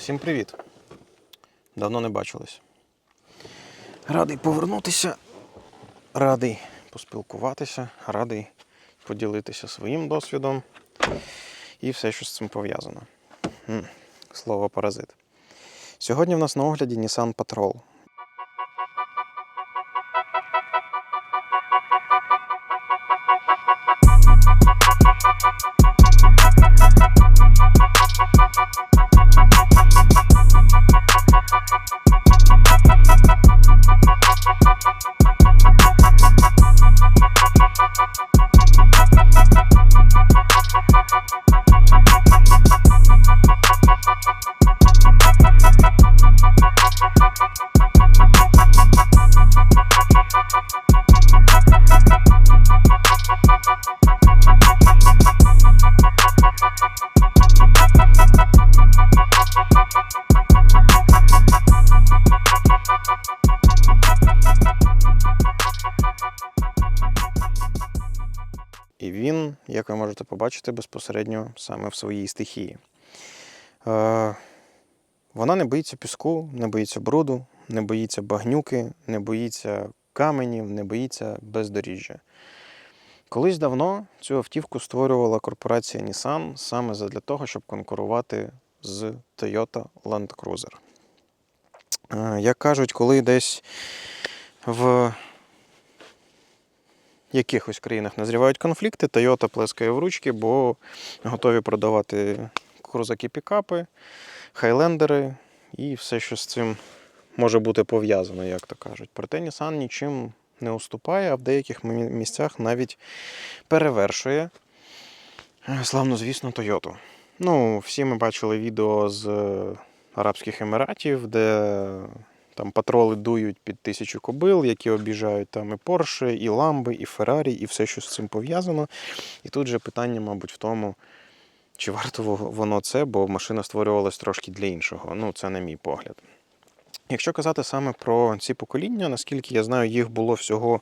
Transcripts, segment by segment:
Всім привіт! Давно не бачились. Радий повернутися, радий поспілкуватися, радий поділитися своїм досвідом і все, що з цим пов'язано. Слово паразит. Сьогодні в нас на огляді Nissan Patrol. І він, як ви можете побачити, безпосередньо саме в своїй стихії. Е, вона не боїться піску, не боїться бруду, не боїться багнюки, не боїться каменів, не боїться бездоріжжя. Колись давно цю автівку створювала корпорація Nissan саме для того, щоб конкурувати з Toyota Land Cruiser. Е, Як кажуть, коли десь в якихось країнах назрівають конфлікти, Toyota плескає в ручки, бо готові продавати крузаки пікапи, хайлендери і все, що з цим може бути пов'язано, як то кажуть. Проте Nissan нічим не уступає, а в деяких місцях навіть перевершує е, славно, звісно, Toyota. Ну, всі ми бачили відео з Арабських Еміратів, де там патроли дують під тисячу кобил, які обіжають там і Порше, і Ламби, і Феррарі, і все, що з цим пов'язано. І тут же питання, мабуть, в тому, чи варто воно це, бо машина створювалась трошки для іншого. Ну, це на мій погляд. Якщо казати саме про ці покоління, наскільки я знаю, їх було всього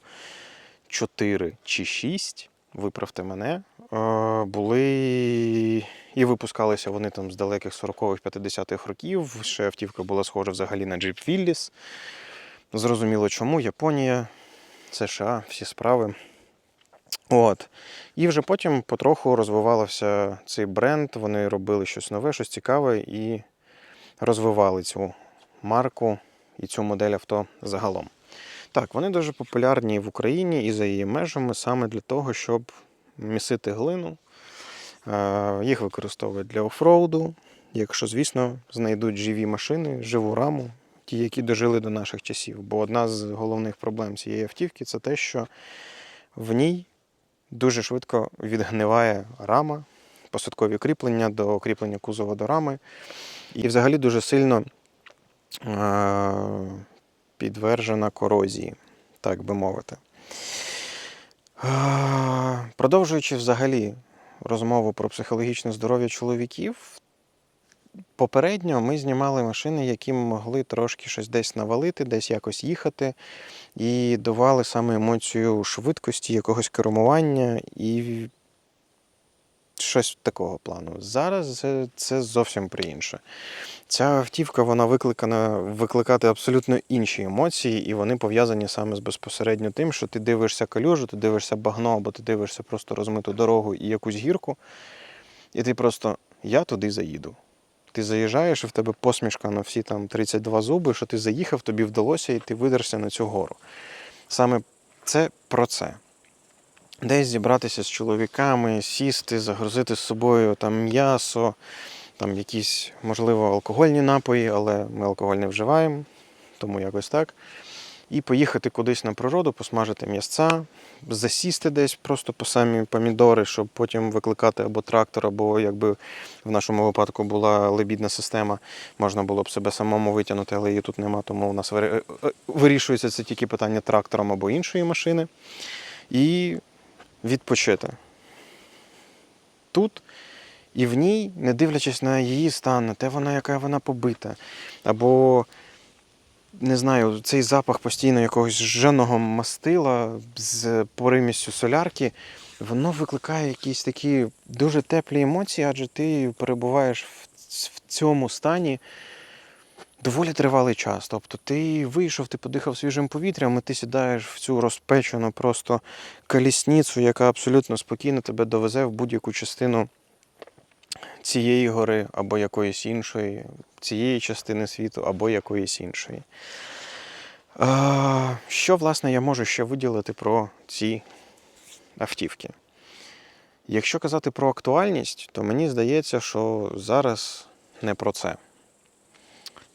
4 чи 6, виправте мене, е, були випускалися вони там з далеких 40-х, 50-х років. Ще автівка була схожа взагалі на Jeep Willys. Зрозуміло чому. Японія, США, всі справи. От. І вже потім потроху розвивався цей бренд. Вони робили щось нове, щось цікаве і розвивали цю марку і цю модель авто загалом. Так, вони дуже популярні в Україні і за її межами саме для того, щоб місити глину. Їх використовують для офроуду, якщо, звісно, знайдуть живі машини, живу раму, ті, які дожили до наших часів. Бо одна з головних проблем цієї автівки це те, що в ній дуже швидко відгниває рама, посадкові кріплення до кріплення кузова до рами, і взагалі дуже сильно підтверджена корозії, так би мовити. Продовжуючи взагалі розмову про психологічне здоров'я чоловіків, попередньо ми знімали машини, які могли трошки щось десь навалити, десь якось їхати, і давали саме емоцію швидкості, якогось кермування і щось такого плану. Зараз це, це зовсім про інше. Ця автівка вона викликана викликати абсолютно інші емоції, і вони пов'язані саме з безпосередньо тим, що ти дивишся калюжу, ти дивишся багно, або ти дивишся просто розмиту дорогу і якусь гірку, і ти просто я туди заїду. Ти заїжджаєш, і в тебе посмішка на всі там 32 зуби, що ти заїхав, тобі вдалося, і ти видерся на цю гору. Саме це про це. Десь зібратися з чоловіками, сісти, загрузити з собою там м'ясо, там якісь, можливо, алкогольні напої, але ми алкоголь не вживаємо, тому якось так. І поїхати кудись на природу, посмажити м'ясця, засісти десь просто по самі помідори, щоб потім викликати або трактор, або якби в нашому випадку була лебідна система, можна було б себе самому витягнути, але її тут нема, тому у нас е, вирішується це тільки питання трактором або іншої машини. І відпочити. Тут і в ній, не дивлячись на її стан, на те вона, яка вона побита, або не знаю, цей запах постійно якогось жженого мастила з приміссю солярки, воно викликає якісь такі дуже теплі емоції, адже ти перебуваєш в цьому стані доволі тривалий час. Тобто ти вийшов, ти подихав свіжим повітрям, і ти сідаєш в цю розпечену просто колісницю, яка абсолютно спокійно тебе довезе в будь-яку частину цієї гори або якоїсь іншої, цієї частини світу або якоїсь іншої. Що, власне, я можу ще виділити про ці автівки? Якщо казати про актуальність, то мені здається, що зараз не про це.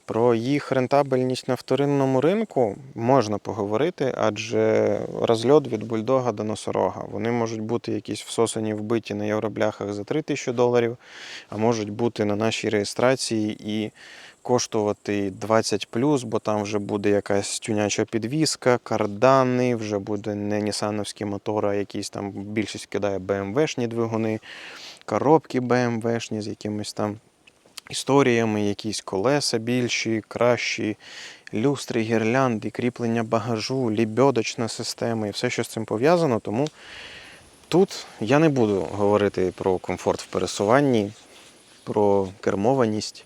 Про їх рентабельність на вторинному ринку можна поговорити, адже розльот від бульдога до носорога. Вони можуть бути якісь всосані вбиті на євробляхах за 3 тисячі доларів, а можуть бути на нашій реєстрації і коштувати 20 плюс, бо там вже буде якась тюняча підвіска, кардани, вже буде не нісановські мотори, а якісь там більшість кидає BMW-шні двигуни, коробки BMW-шні з якимись там історіями, якісь колеса більші, кращі, люстри, гірлянди, кріплення багажу, лібьодочна система і все, що з цим пов'язано. Тому тут я не буду говорити про комфорт в пересуванні, про кермованість.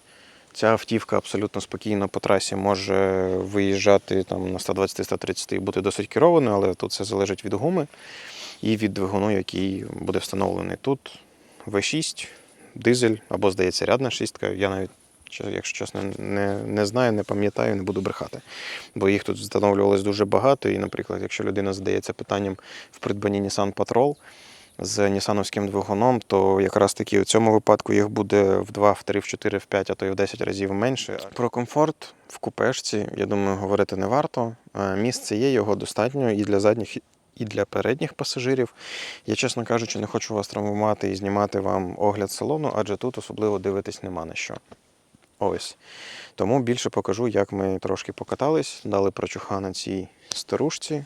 Ця автівка абсолютно спокійно по трасі може виїжджати там, на 120-130 і бути досить керованою, але тут все залежить від гуми і від двигуну, який буде встановлений. Тут V6, дизель або, здається, рядна шістка. Я навіть, якщо чесно, не, не знаю, не пам'ятаю, не буду брехати. Бо їх тут встановлювалось дуже багато. І, наприклад, якщо людина задається питанням в придбанні Nissan Patrol з нісановським двигуном, то якраз таки у цьому випадку їх буде в 2, в 3, в 4, в 5, а то й в 10 разів менше. Про комфорт в купешці, я думаю, говорити не варто. Е, Місце є, його достатньо і для задніх, і для передніх пасажирів. Я, чесно кажучи, не хочу вас травмувати і знімати вам огляд салону, адже тут особливо дивитись нема на що. Ось. Тому більше покажу, як ми трошки покатались, дали прочуха на цій старушці.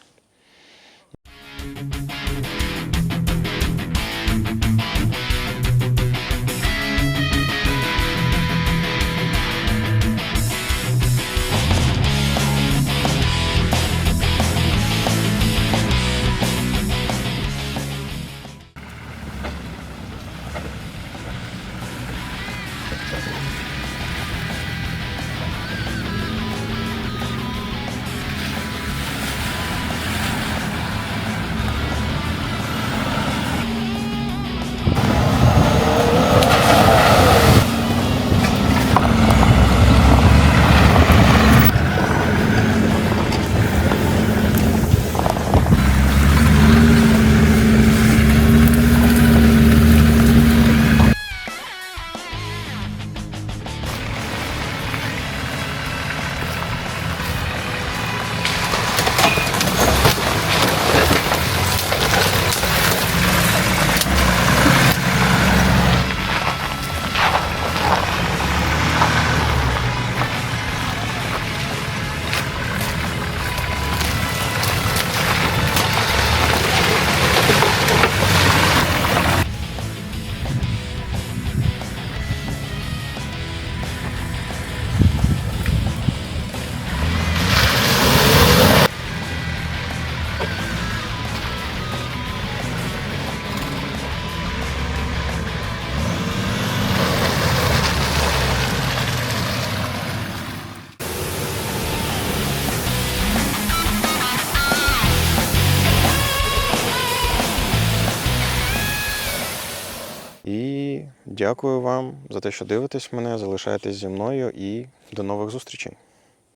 Дякую вам за те, що дивитесь мене, залишаєтесь зі мною і до нових зустрічей.